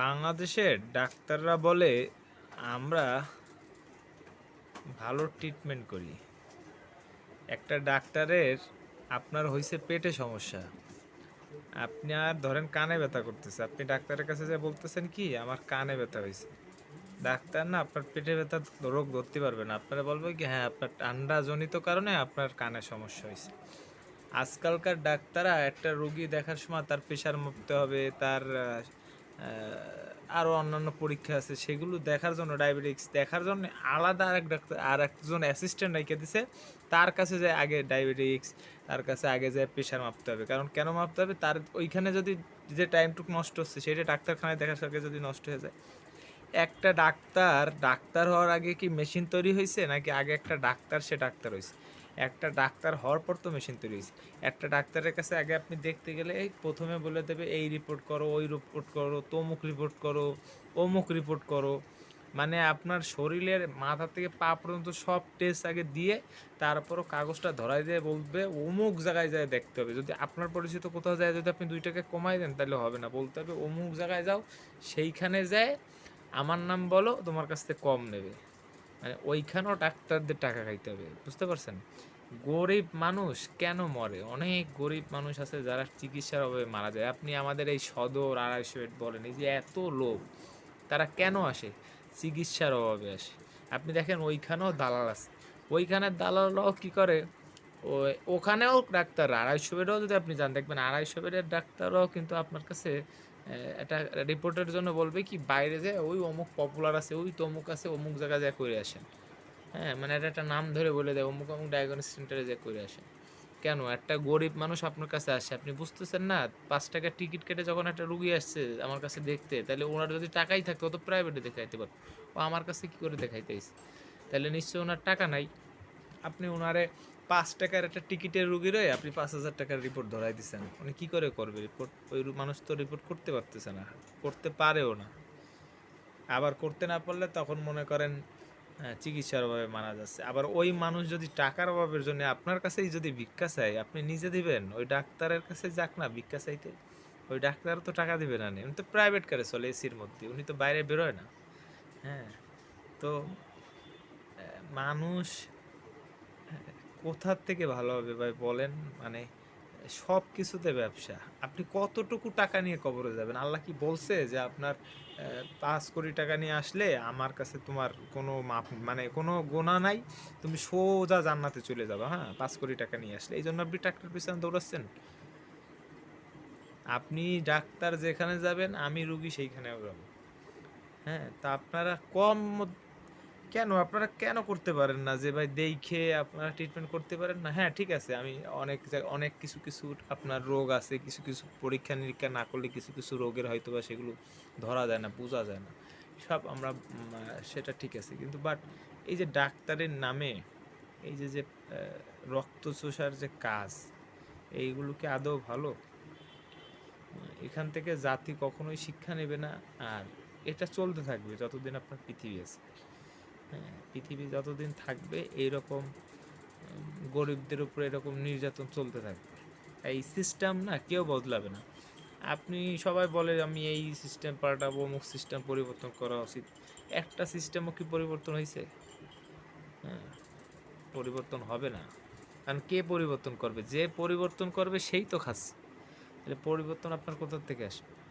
বাংলাদেশের ডাক্তাররা বলে, আমরা ভালো ট্রিটমেন্ট করি। একটা ডাক্তারের, আপনার হয়েছে পেটে সমস্যা। আপনি আর ধরেন কানে ব্যথা করতেছে। আপনি ডাক্তারের কাছে যে বলতেছেন কি, আমার কানে ব্যথা হয়েছে ডাক্তার না আপনার পেটে ব্যথা, রোগ ধরতে পারবে না। আপনারা বলবে কি হ্যাঁ আপনার ঠান্ডাজনিত কারণে আপনার কানে সমস্যা হয়েছে আজকালকার ডাক্তাররা একটা রোগী দেখার সময় তার প্রেশার মাপতে হবে, তার আরও অন্যান্য পরীক্ষা আছে, সেগুলো দেখার জন্য ডায়াবেটিক্স দেখার জন্য আলাদা আর এক ডাক্তার আর একজন অ্যাসিস্ট্যান্ট রেখে দিছে। তার কাছে যায় আগে ডায়াবেটিক্স তার কাছে আগে যায় প্রেশার মাপতে হবে। কারণ কেন মাপতে হবে? তার ওইখানে যদি যে টাইমটুকু নষ্ট হচ্ছে, সেটা ডাক্তারখানায় দেখার সঙ্গে যদি নষ্ট হয়ে যায়। একটা ডাক্তার ডাক্তার হওয়ার আগে কি মেশিন তৈরি হয়েছে নাকি আগে একটা ডাক্তার সে ডাক্তার হয়েছে একটা ডাক্তার হওয়ার পর তো মেশিন তৈরি হয়েছে। একটা ডাক্তারের কাছে আগে আপনি দেখতে গেলে, এই প্রথমে বলে দেবে, এই রিপোর্ট করো, ওই রিপোর্ট করো, তমুক রিপোর্ট করো, অমুক রিপোর্ট করো। মানে আপনার শরীরের মাথা থেকে পা পর্যন্ত সব টেস্ট আগে দিয়ে, তারপরও কাগজটা ধরাই দিয়ে বলবে, অমুক জায়গায় যায় দেখতে হবে। যদি আপনার পরিচিত কোথাও যায়, যদি আপনি দুই টাকা কমাই দেন, তাহলে হবে না। বলতে হবে, অমুক জায়গায় যাও, সেইখানে যায়, আমার নাম বলো, তোমার কাছ থেকে কম নেবে। মানে ওইখানেও ডাক্তারদের টাকা খাইতে হবে, বুঝতে পারছেন? গরিব মানুষ কেন মরে? অনেক গরিব মানুষ আছে যারা চিকিৎসার অভাবে মারা যায়। আপনি আমাদের এই সদর, আড়াইশো বেড বলেন, এই যে এত লোক, তারা কেন আসে? চিকিৎসার অভাবে আসে। আপনি দেখেন ওইখানেও দালাল আছে। ওইখানের দালালরাও কি করে? ওখানেও ডাক্তার আড়াইশো বেডেও যদি আপনি যান, দেখবেন আড়াইশো বেডের ডাক্তাররাও কিন্তু আপনার কাছে একটা রিপোর্টের জন্য বলবে কি, বাইরে যে ওই অমুক পপুলার আছে, ওই তমুক আছে, অমুক জায়গায় যা করে আসেন। হ্যাঁ মানে এটা একটা নাম ধরে বলে দেয়, অমুক অমুক ডায়াগনোস সেন্টারে যা করে আসেন। কেন? একটা গরিব মানুষ আপনার কাছে আসে, আপনি বুঝতেছেন না, পাঁচ টাকার টিকিট কেটে যখন একটা রুগী আসছে আমার কাছে দেখতে, তাহলে ওনার যদি টাকাই থাকতো তো প্রাইভেটে দেখাইতে পারত ও আমার কাছে কি করে দেখাইতে তাহলে নিশ্চয়ই ওনার টাকা নাই। আপনি ওনারে পাঁচ টাকার একটা টিকিটের রুগীর হয়ে আপনি পাঁচ হাজার টাকার রিপোর্ট ধরাই দিচ্ছেন উনি কী করে করবে? রিপোর্ট ওই মানুষ তো রিপোর্ট করতে পারতেছে না। করতে পারেও না। আবার করতে না পারলে তখন মনে করেন চিকিৎসার অভাবে মারা যাচ্ছে। আবার ওই মানুষ যদি টাকার অভাবের জন্য আপনার কাছেই যদি ভিক্ষা চায়, আপনি নিজে দিবেন। ওই ডাক্তারের কাছে যাক না ভিক্ষা চাইতে। ওই ডাক্তার তো টাকা দিবে না উনি তো প্রাইভেট কারে চলে এসির মধ্যে। উনি তো বাইরে বেরোয় না। হ্যাঁ তো মানুষ কোথার থেকে ভালো হবে ভাই বলেন? মানে সব কিছুতে ব্যবসা। আপনি কতটুকু টাকা নিয়ে কবরে যাবেন? আল্লাহ কি বলছে যে আপনার পাঁচ কোটি টাকা নিয়ে আসলে আমার কাছে তোমার কোনো মাপ মানে কোনো গোনা নাই, তুমি সোজা জান্নাতে চলে যাবে হ্যাঁ? পাঁচ কোটি টাকা নিয়ে আসলে। এই জন্য আপনি ডাক্তার পিছনে দৌড়াচ্ছেন। আপনি ডাক্তার যেখানে যাবেন, আমি রুগী সেইখানেও যাব। হ্যাঁ? তা আপনারা কম কেন? আপনারা কেন করতে পারেন না? যে ভাই দেখে আপনারা ট্রিটমেন্ট করতে পারেন না? হ্যাঁ ঠিক আছে, আমি অনেক অনেক কিছু কিছু আপনার রোগ আছে, কিছু কিছু পরীক্ষা নিরীক্ষা না করলে কিছু কিছু রোগের হয়তো বা সেগুলো ধরা যায় না, বোঝা যায় না। সব আমরা সেটা ঠিক আছে। কিন্তু বাট এই যে ডাক্তারের নামে এই যে যে রক্ত চোষার যে কাজ, এইগুলো কি আদৌ ভালো? এখান থেকে জাতি কখনোই শিক্ষা নেবে না। আর এটা চলতে থাকবে যতদিন আপনার পৃথিবী আছে। পৃথিবী যতদিন থাকবে, এইরকম গরিবদের উপরে এরকম নির্যাতন চলতে থাকবে। এই সিস্টেম না কেউ বদলাবে না। আপনি সবাই বলে, আমি এই সিস্টেম পাল্টাবো, অমুক সিস্টেম পরিবর্তন করা উচিত। একটা সিস্টেমও কি পরিবর্তন হয়েছে হ্যাঁ পরিবর্তন হবে না। কারণ কে পরিবর্তন করবে? যে পরিবর্তন করবে, সেই তো খাচ্ছে। তাহলে পরিবর্তন আপনার কোথা থেকে আসবে?